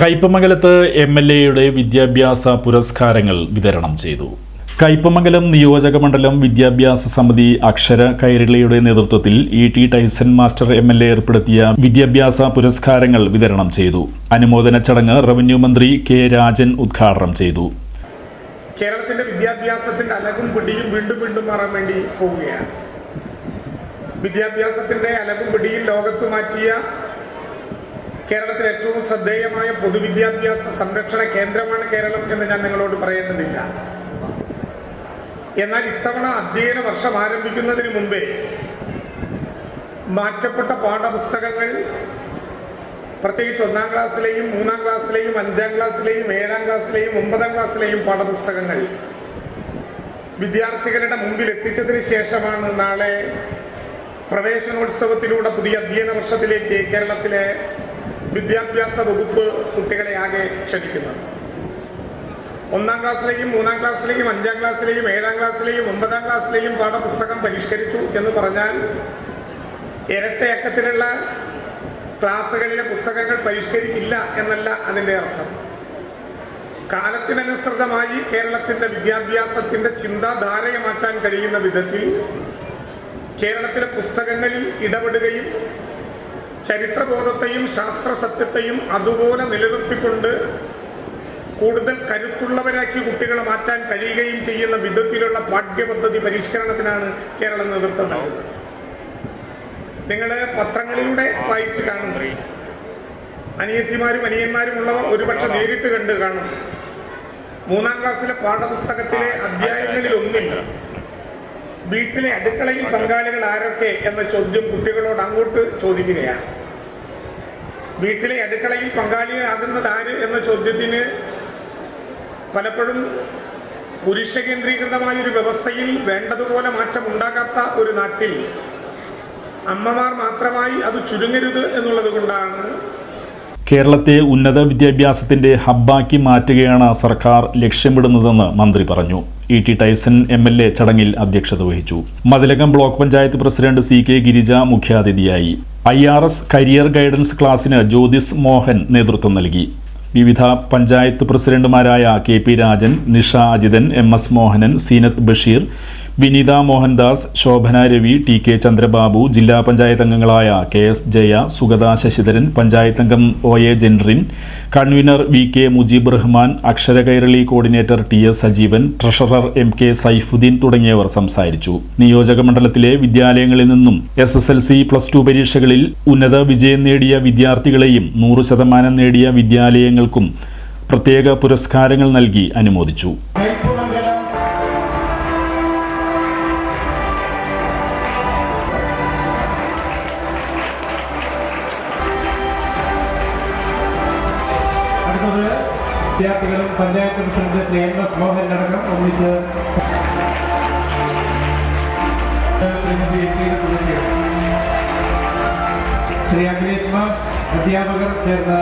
കയ്പമംഗലത്ത് M L എയുടെ വിദ്യാഭ്യാസ പുരസ്കാരങ്ങൾ വിതരണം ചെയ്തു. കയ്പമംഗലം നിയോജക മണ്ഡലം വിദ്യാഭ്യാസ സമിതി അക്ഷര കൈരളിയുടെ നേതൃത്വത്തിൽ E T Tyson master M L A ഏർപ്പെടുത്തിയ വിദ്യാഭ്യാസ പുരസ്കാരങ്ങൾ വിതരണം ചെയ്തു. അനുമോദന ചടങ്ങ് റവന്യൂ മന്ത്രി കെ രാജൻ ഉദ്ഘാടനം ചെയ്തു. കേരളത്തിന്റെ വിദ്യാഭ്യാസത്തിന്റെ അലകും പിടിയും വീണ്ടും വീണ്ടും മാറാൻ വേണ്ടി പോവുകയാണ്. വിദ്യാഭ്യാസത്തിന്റെ അലകും പിടിയും ലോകത്ത് മാറ്റിയ കേരളത്തിലെ ഏറ്റവും ശ്രദ്ധേയമായ പൊതുവിദ്യാഭ്യാസ സംരക്ഷണ കേന്ദ്രമാണ് കേരളം എന്ന് ഞാൻ നിങ്ങളോട് പറയേണ്ടതില്ല. എന്നാൽ ഇത്തവണ അധ്യയന വർഷം ആരംഭിക്കുന്നതിന് മുമ്പേ മാറ്റപ്പെട്ട പാഠപുസ്തകങ്ങൾ പ്രത്യേകിച്ച് ഒന്നാം ക്ലാസ്സിലെയും മൂന്നാം ക്ലാസ്സിലെയും അഞ്ചാം ക്ലാസ്സിലെയും ഏഴാം ക്ലാസ്സിലെയും ഒമ്പതാം ക്ലാസ്സിലെയും പാഠപുസ്തകങ്ങൾ വിദ്യാർത്ഥികളുടെ മുമ്പിൽ എത്തിച്ചതിന് ശേഷമാണ് നാളെ പ്രവേശനോത്സവത്തിലൂടെ പുതിയ അധ്യയന വർഷത്തിലേക്ക് കേരളത്തിലെ വിദ്യാഭ്യാസ വകുപ്പ് കുട്ടികളെ ആകെ ക്ഷണിക്കുന്നത്. ഒന്നാം ക്ലാസ്സിലേക്കും മൂന്നാം ക്ലാസ്സിലേക്കും അഞ്ചാം ക്ലാസ്സിലേക്കും ഏഴാം ക്ലാസ്സിലേക്കും ഒമ്പതാം ക്ലാസ്സിലേക്കും പാഠപുസ്തകം പരിഷ്കരിച്ചു എന്ന് പറഞ്ഞാൽ ഇരട്ടയക്കത്തിലുള്ള ക്ലാസ്സുകളിലെ പുസ്തകങ്ങൾ പരിഷ്കരിക്കില്ല എന്നല്ല അതിന്റെ അർത്ഥം. കാലത്തിനനുസൃതമായി കേരളത്തിന്റെ വിദ്യാഭ്യാസത്തിന്റെ ചിന്താധാരയെ മാറ്റാൻ കഴിയുന്ന വിധത്തിൽ കേരളത്തിലെ പുസ്തകങ്ങളിൽ ഇടപെടുകയും ചരിത്രബോധത്തെയും ശാസ്ത്ര സത്യത്തെയും അതുപോലെ നിലനിർത്തിക്കൊണ്ട് കൂടുതൽ കരുത്തുള്ളവരാക്കി കുട്ടികളെ മാറ്റാൻ കഴിയുകയും ചെയ്യുന്ന വിധത്തിലുള്ള പാഠ്യപദ്ധതി പരിഷ്കരണത്തിനാണ് കേരളം നേതൃത്വം നൽകുന്നത്. നിങ്ങൾ പത്രങ്ങളിലൂടെ വായിച്ചു കാണും. അനിയത്തിമാരും അനിയന്മാരും ഉള്ളവർ ഒരുപക്ഷെ നേരിട്ട് കണ്ട് കാണും. മൂന്നാം ക്ലാസ്സിലെ പാഠപുസ്തകത്തിലെ അധ്യായങ്ങളിൽ ഒന്നില്ല വീട്ടിലെ അടുക്കളയിൽ പങ്കാളികൾ ആരൊക്കെ എന്ന ചോദ്യം കുട്ടികളോട് അങ്ങോട്ട് ചോദിക്കുകയാണ്. വീട്ടിലെ അടുക്കളയിൽ പങ്കാളിയാകുന്നത് ആര് എന്ന ചോദ്യത്തിന് പലപ്പോഴും പുരുഷ കേന്ദ്രീകൃതമായ ഒരു വ്യവസ്ഥയിൽ വേണ്ടതുപോലെ മാറ്റം ഉണ്ടാകാത്ത ഒരു നാട്ടിൽ അമ്മമാർ മാത്രമായി അത് ചുരുങ്ങരുത് എന്നുള്ളത് കൊണ്ടാണ് കേരളത്തെ ഉന്നത വിദ്യാഭ്യാസത്തിന്റെ ഹബ്ബാക്കി മാറ്റുകയാണ് സർക്കാർ ലക്ഷ്യമിടുന്നതെന്ന് മന്ത്രി പറഞ്ഞു. E T Tyson M L A ചടങ്ങിൽ അധ്യക്ഷത വഹിച്ചു. Mathilakam block panchayat president C K Girija മുഖ്യാതിഥിയായി. I R S career guidance ക്ലാസ്സിന് ജ്യോതിസ് മോഹൻ നേതൃത്വം നൽകി. വിവിധ പഞ്ചായത്ത് പ്രസിഡന്റുമാരായ K P Rajan Nisha Ajithan M S Mohanan Seenath Basheer Vineetha Mohandas Shobhana Ravi T K Chandrababu ജില്ലാ പഞ്ചായത്ത് അംഗങ്ങളായ കെ എസ് ജയ സുഗത ശശിധരൻ പഞ്ചായത്ത് അംഗം O A Jentin convener V K Mujeeb Rahman Akshara Kairali coordinator T S Sajeevan treasurer M K Saifudheen തുടങ്ങിയവർ സംസാരിച്ചു. നിയോജക മണ്ഡലത്തിലെ വിദ്യാലയങ്ങളിൽ നിന്നും S S L C plus two പരീക്ഷകളിൽ ഉന്നത വിജയം നേടിയ വിദ്യാർത്ഥികളെയും നൂറ് ശതമാനം നേടിയ വിദ്യാലയങ്ങൾക്കും പ്രത്യേക പുരസ്കാരങ്ങൾ നൽകി അനുമോദിച്ചു. വിദ്യാർത്ഥികളും panchayat president Shri M S Mohan അടക്കം ഒന്നിച്ച് ശ്രീ അഖിലേഷ് മാഷ് അധ്യാപകർ ചേർന്ന്